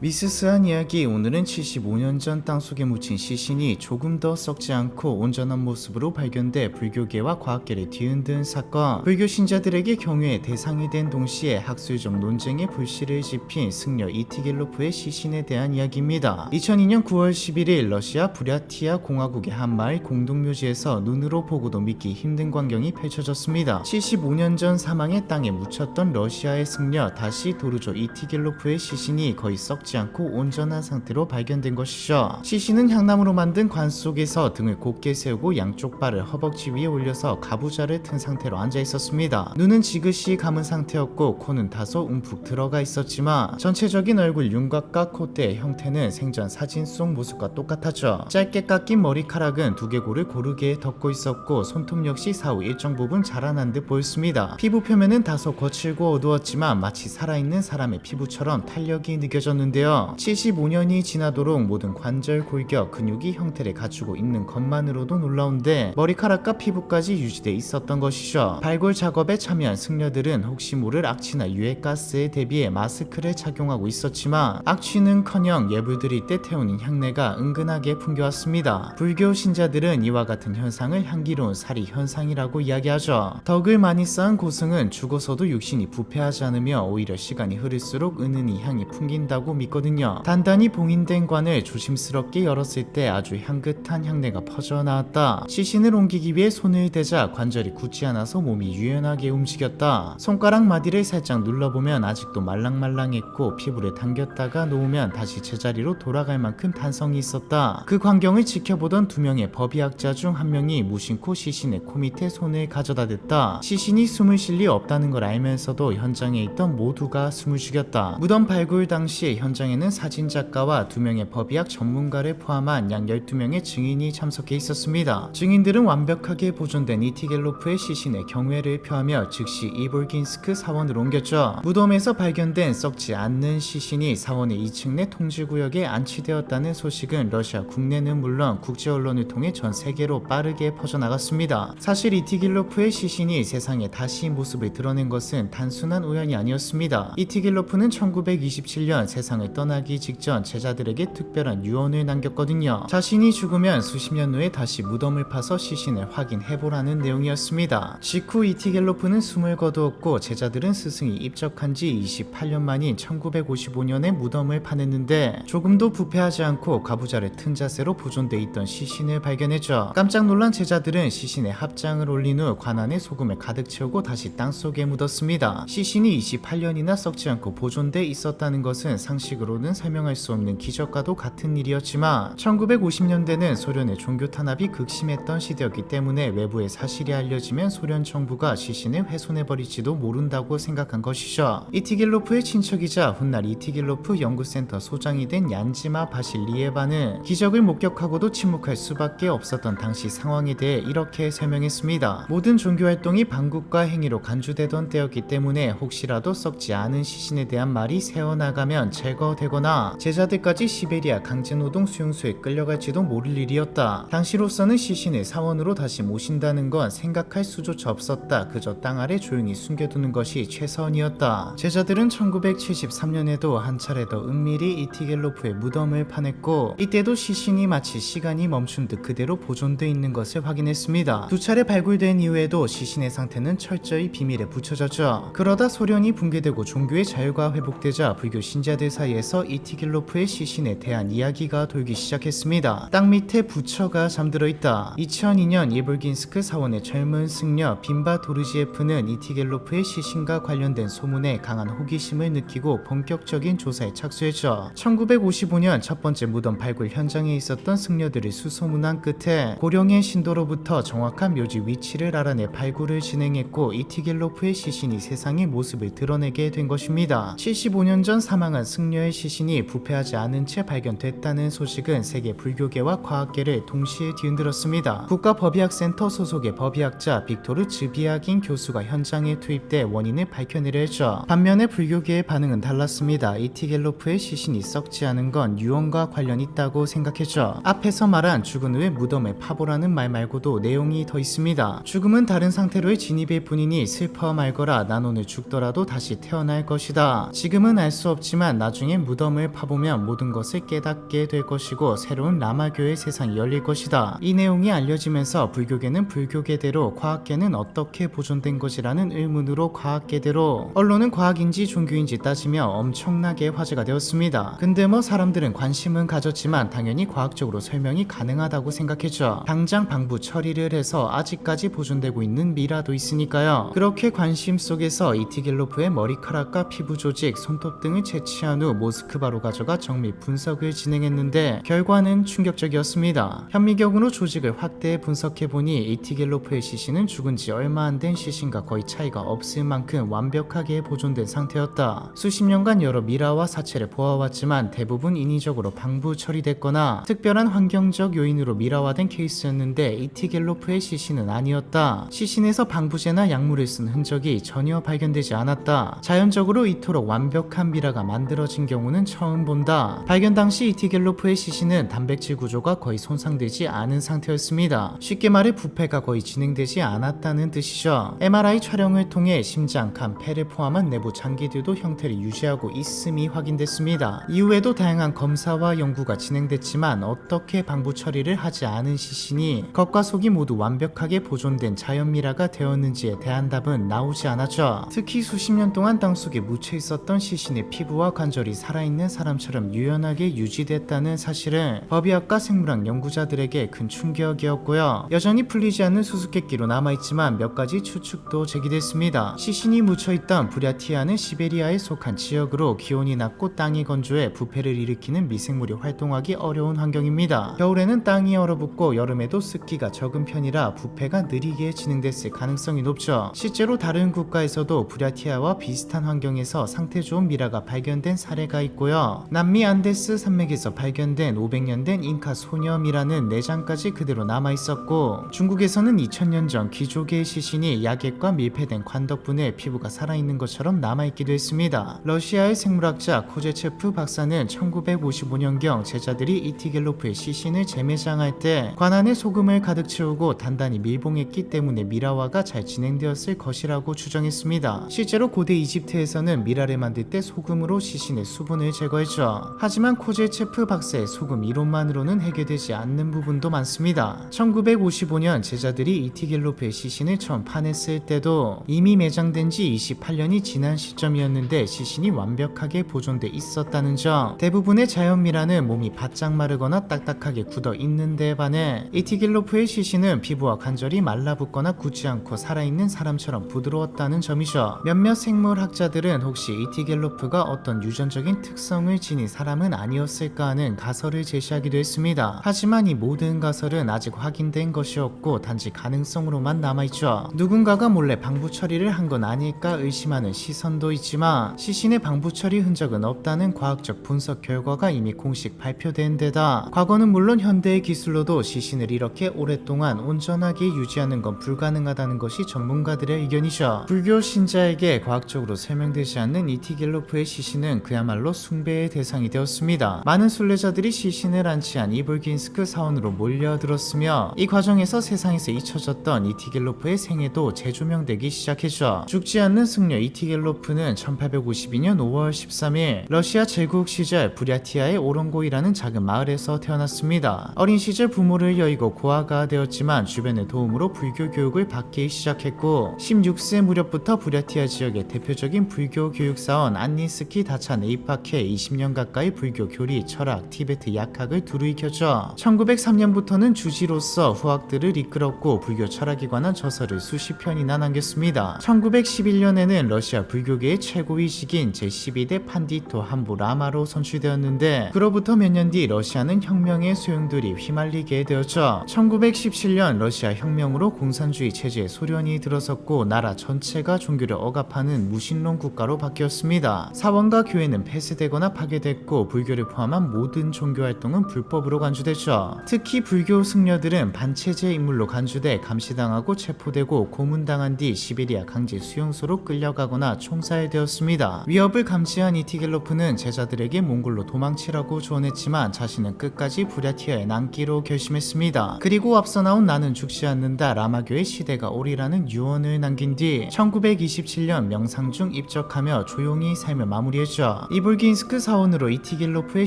미스스한 이야기 오늘은 75년 전 땅속에 묻힌 시신이 조금 더 썩지 않고 온전한 모습으로 발견돼 불교계와 과학계를 뒤흔든 사건. 불교 신자들에게 경외의 대상이 된 동시에 학술적 논쟁에 불씨를 지핀 승려 이티겔로프의 시신에 대한 이야기입니다. 2002년 9월 11일 러시아 부랴티아 공화국의 한 마을 공동묘지에서 눈으로 보고도 믿기 힘든 광경이 펼쳐졌습니다. 75년 전 사망의 땅에 묻혔던 러시아의 승려 다시 도르조 이티겔로프의 시신이 거의 썩지 않고 온전한 상태로 발견된 것이죠. 시신은 향나무로 만든 관 속에서 등을 곧게 세우고 양쪽 발을 허벅지 위에 올려서 가부좌를 튼 상태로 앉아 있었습니다. 눈은 지그시 감은 상태였고 코는 다소 움푹 들어가 있었지만 전체적인 얼굴 윤곽과 콧대의 형태는 생전 사진 속 모습과 똑같았죠. 짧게 깎인 머리카락은 두개골을 고르게 덮고 있었고 손톱 역시 사후 일정 부분 자라난 듯 보였습니다. 피부 표면은 다소 거칠고 어두웠지만 마치 살아있는 사람의 피부처럼 탄력이 느껴졌는데 요. 75년이 지나도록 모든 관절, 골격, 근육이 형태를 갖추고 있는 것만으로도 놀라운데 머리카락과 피부까지 유지돼 있었던 것이죠. 발굴 작업에 참여한 승려들은 혹시 모를 악취나 유해가스에 대비해 마스크를 착용하고 있었지만 악취는커녕 예불 드릴 때 태우는 향내가 은근하게 풍겨왔습니다. 불교 신자들은 이와 같은 현상을 향기로운 사리 현상이라고 이야기하죠. 덕을 많이 쌓은 고승은 죽어서도 육신이 부패하지 않으며 오히려 시간이 흐를수록 은은히 향이 풍긴다고 믿 거든요. 단단히 봉인된 관을 조심스럽게 열었을 때 아주 향긋한 향내가 퍼져 나왔다. 시신을 옮기기 위해 손을 대자 관절이 굳지 않아서 몸이 유연하게 움직였다. 손가락 마디를 살짝 눌러보면 아직도 말랑말랑했고 피부를 당겼다가 놓으면 다시 제자리로 돌아갈 만큼 탄성이 있었다. 그 광경을 지켜보던 두 명의 법의학자 중 한 명이 무심코 시신의 코 밑에 손을 가져다 댔다. 시신이 숨을 쉴 리 없다는 걸 알면서도 현장에 있던 모두가 숨을 죽였다. 무덤 발굴 당시 현 장에는 사진작가와 두 명의 법의학 전문가를 포함한 약 12명의 증인이 참석해 있었습니다. 증인들은 완벽하게 보존된 이티겔로프의 시신의 경외를 표하며 즉시 이볼긴스크 사원으로 옮겼죠. 무덤에서 발견된 썩지 않는 시신이 사원의 2층 내 통지구역에 안치되었다는 소식은 러시아 국내는 물론 국제 언론을 통해 전 세계로 빠르게 퍼져나갔습니다. 사실 이티길로프의 시신이 세상에 다시 모습을 드러낸 것은 단순한 우연이 아니었습니다. 이티길로프는 1927년 세상을 떠나기 직전 제자들에게 특별한 유언을 남겼거든요. 자신이 죽으면 수십 년 후에 다시 무덤을 파서 시신을 확인해보라는 내용이었습니다. 직후 이티겔로프는 숨을 거두었고 제자들은 스승이 입적한 지 28년 만인 1955년에 무덤을 파냈는데 조금도 부패하지 않고 가부좌를 튼 자세로 보존돼 있던 시신을 발견했죠. 깜짝 놀란 제자들은 시신에 합장을 올린 후 관안에 소금을 가득 채우고 다시 땅속에 묻었습니다. 시신이 28년이나 썩지 않고 보존돼 있었다는 것은 상식 으로는 설명할 수 없는 기적과도 같은 일이었지만 1950년대는 소련의 종교 탄압이 극심했던 시대였기 때문에 외부의 사실이 알려지면 소련 정부가 시신을 훼손해버릴지도 모른다고 생각한 것이죠. 이티길로프의 친척이자 훗날 이티길로프 연구센터 소장이 된 얀지마 바실리에바는 기적을 목격하고도 침묵할 수밖에 없었던 당시 상황에 대해 이렇게 설명했습니다. 모든 종교 활동이 반국가 행위로 간주되던 때였기 때문에 혹시라도 썩지 않은 시신에 대한 말이 새어나가면 제거 되거나 제자들까지 시베리아 강제노동 수용소에 끌려갈지도 모를 일이었다. 당시로서는 시신을 사원으로 다시 모신다는 건 생각할 수조차 없었다. 그저 땅 아래 조용히 숨겨두는 것이 최선이었다. 제자들은 1973년에도 한 차례 더 은밀히 이티겔로프의 무덤을 파냈고 이때도 시신이 마치 시간이 멈춘 듯 그대로 보존돼 있는 것을 확인했습니다. 두 차례 발굴된 이후에도 시신의 상태는 철저히 비밀에 붙여졌죠. 그러다 소련이 붕괴되고 종교의 자유가 회복되자 불교 신자들 사이에 서 이티겔로프의 시신에 대한 이야기가 돌기 시작했습니다. 땅 밑에 부처가 잠들어 있다. 2002년 예볼긴스크 사원의 젊은 승려 빈바 도르지에프는 이티겔로프의 시신과 관련된 소문에 강한 호기심을 느끼고 본격적인 조사에 착수했죠. 1955년 첫 번째 무덤 발굴 현장에 있었던 승려들을 수소문한 끝에 고령의 신도로부터 정확한 묘지 위치를 알아내 발굴을 진행했고 이티겔로프의 시신이 세상의 모습을 드러내게 된 것입니다. 75년 전 사망한 승려 의 시신이 부패하지 않은 채 발견됐다는 소식은 세계 불교계와 과학계를 동시에 뒤흔들었습니다. 국가법의학센터 소속의 법의학자 빅토르 즈비아긴 교수가 현장에 투입돼 원인을 밝혀내려 했죠. 반면에 불교계의 반응은 달랐습니다. 이티겔로프의 시신이 썩지 않은 건 유언과 관련 있다고 생각했죠. 앞에서 말한 죽은 후에 무덤에 파보라는 말 말고도 내용이 더 있습니다. 죽음은 다른 상태로의 진입일 뿐이니 슬퍼 말거라 난 오늘 죽더라도 다시 태어날 것이다. 지금은 알 수 없지만 나중에 나중에 무덤을 파보면 모든 것을 깨닫게 될 것이고 새로운 라마교의 세상이 열릴 것이다. 이 내용이 알려지면서 불교계는 불교계대로 과학계는 어떻게 보존된 것이라는 의문으로 과학계대로 언론은 과학인지 종교인지 따지며 엄청나게 화제가 되었습니다. 근데 뭐 사람들은 관심은 가졌지만 당연히 과학적으로 설명이 가능하다고 생각했죠. 당장 방부 처리를 해서 아직까지 보존되고 있는 미라도 있으니까요. 그렇게 관심 속에서 이티겔로프의 머리카락과 피부 조직, 손톱 등을 채취한 후 모스크바로 가져가 정밀 분석을 진행했는데 결과는 충격적이었습니다. 현미경으로 조직을 확대 분석해 보니 이티겔로프의 시신은 죽은 지 얼마 안 된 시신과 거의 차이가 없을 만큼 완벽하게 보존된 상태였다. 수십 년간 여러 미라와 사체를 보아왔지만 대부분 인위적으로 방부 처리됐거나 특별한 환경적 요인으로 미라화된 케이스였는데 이티겔로프의 시신은 아니었다. 시신에서 방부제나 약물을 쓴 흔적이 전혀 발견되지 않았다. 자연적으로 이토록 완벽한 미라가 만들어진 경우는 처음 본다. 발견 당시 이티겔로프의 시신은 단백질 구조가 거의 손상되지 않은 상태였습니다. 쉽게 말해 부패가 거의 진행되지 않았다는 뜻이죠. MRI 촬영을 통해 심장, 간, 폐를 포함한 내부 장기들도 형태를 유지하고 있음이 확인됐습니다. 이후에도 다양한 검사와 연구가 진행됐지만 어떻게 방부 처리를 하지 않은 시신이 겉과 속이 모두 완벽하게 보존된 자연미라가 되었는지에 대한 답은 나오지 않았죠. 특히 수십 년 동안 땅속에 묻혀 있었던 시신의 피부와 관절이 살아있는 사람처럼 유연하게 유지됐다는 사실은 법의학과 생물학 연구자들에게 큰 충격이었고요. 여전히 풀리지 않는 수수께끼로 남아있지만 몇 가지 추측도 제기됐습니다. 시신이 묻혀있던 브랴티아는 시베리아에 속한 지역으로 기온이 낮고 땅이 건조해 부패를 일으키는 미생물이 활동하기 어려운 환경입니다. 겨울에는 땅이 얼어붙고 여름에도 습기가 적은 편이라 부패가 느리게 진행됐을 가능성이 높죠. 실제로 다른 국가에서도 브랴티아와 비슷한 환경에서 상태 좋은 미라가 발견된 사례 가 있고요. 남미 안데스 산맥에서 발견된 500년 된 잉카 소녀미라는 내장까지 그대로 남아 있었고 중국에서는 2000년 전 귀족의 시신이 약액과 밀폐된 관 덕분에 피부가 살아있는 것처럼 남아있기도 했습니다. 러시아의 생물학자 코제체프 박사는 1955년경 제자들이 이티겔로프의 시신을 재매장할 때 관안에 소금을 가득 채우고 단단히 밀봉했기 때문에 미라화가 잘 진행되었을 것이라고 추정했습니다. 실제로 고대 이집트에서는 미라를 만들 때 소금으로 시신의 수분을 제거했죠. 하지만 코제체프 박사의 소금 이론만으로는 해결되지 않는 부분도 많습니다. 1955년 제자들이 이티겔로프의 시신을 처음 파냈을 때도 이미 매장된 지 28년이 지난 시점이었는데 시신이 완벽하게 보존돼 있었다는 점. 대부분의 자연미라는 몸이 바짝 마르거나 딱딱하게 굳어 있는 데 반해 이티겔로프의 시신은 피부와 관절이 말라붙거나 굳지 않고 살아있는 사람처럼 부드러웠다는 점이죠. 몇몇 생물학자들은 혹시 이티겔로프가 어떤 유전적인 특성을 지닌 사람은 아니었을까 하는 가설을 제시하기도 했습니다. 하지만 이 모든 가설은 아직 확인된 것이었고 단지 가능성으로만 남아있죠. 누군가가 몰래 방부 처리를 한 건 아닐까 의심하는 시선도 있지만 시신의 방부 처리 흔적은 없다는 과학적 분석 결과가 이미 공식 발표된 데다 과거는 물론 현대의 기술로도 시신을 이렇게 오랫동안 온전하게 유지하는 건 불가능하다는 것이 전문가들의 의견이죠. 불교 신자에게 과학적으로 설명되지 않는 이티겔로프의 시신은 그야말로 숭배의 대상이 되었습니다. 많은 순례자들이 시신을 안치한 이볼긴스크 사원으로 몰려들었으며 이 과정에서 세상에서 잊혀졌던 이티겔로프의 생애도 재조명되기 시작했죠. 죽지 않는 승려 이티겔로프는 1852년 5월 13일 러시아 제국 시절 부랴티아의 오롱고이라는 작은 마을에서 태어났습니다. 어린 시절 부모를 여의고 고아가 되었지만 주변의 도움으로 불교 교육을 받기 시작했고 16세 무렵부터 부랴티아 지역의 대표적인 불교 교육사원 안니스키 다찬에 입학해 20년 가까이 불교 교리, 철학, 티베트 약학을 두루 익혔죠. 1903년부터는 주지로서 후학들을 이끌었고 불교 철학에 관한 저서를 수십 편이나 남겼습니다. 1911년에는 러시아 불교계의 최고위직인 제12대 판디토 한부 라마로 선출되었는데 그로부터 몇 년 뒤 러시아는 혁명의 소용돌이 휘말리게 되었죠. 1917년 러시아 혁명으로 공산주의 체제에 소련이 들어섰고 나라 전체가 종교를 억압하는 무신론 국가로 바뀌었습니다. 사원과 교회는 폐쇄되거나 파괴됐고 불교를 포함한 모든 종교 활동은 불법으로 간주됐죠. 특히 불교 승려들은 반체제 인물로 간주돼 감시당하고 체포되고 고문당한 뒤 시베리아 강제 수용소로 끌려가거나 총살되었습니다. 위협을 감지한 이티겔로프는 제자들에게 몽골로 도망치라고 조언했지만 자신은 끝까지 부랴티아에 남기로 결심했습니다. 그리고 앞서 나온 나는 죽지 않는다 라마교의 시대가 오리라는 유언을 남긴 뒤 1927년 명상중 입적하며 조용히 삶을 마무리했죠. 이볼긴스크 사원으로 이티길로프의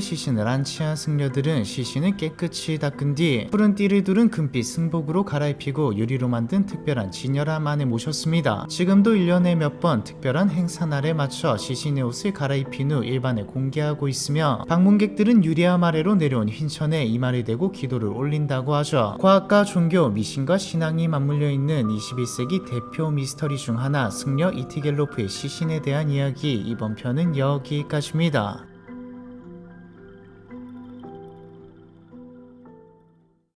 시신을 안 치한 승려들은 시신을 깨끗이 닦은 뒤 푸른 띠를 두른 금빛 승복으로 갈아입히고 유리로 만든 특별한 진열함 안에 모셨습니다. 지금도 1년에 몇 번 특별한 행사 날에 맞춰 시신의 옷을 갈아입힌 후 일반에 공개하고 있으며 방문객들은 유리함 아래로 내려온 흰천에 이마를 대고 기도를 올린다고 하죠. 과학과 종교, 미신과 신앙이 맞물려 있는 21세기 대표 미스터리 중 하나 승려 이티겔로프의 시신에 대한 이야기 이번 편은 여기까지 입니다.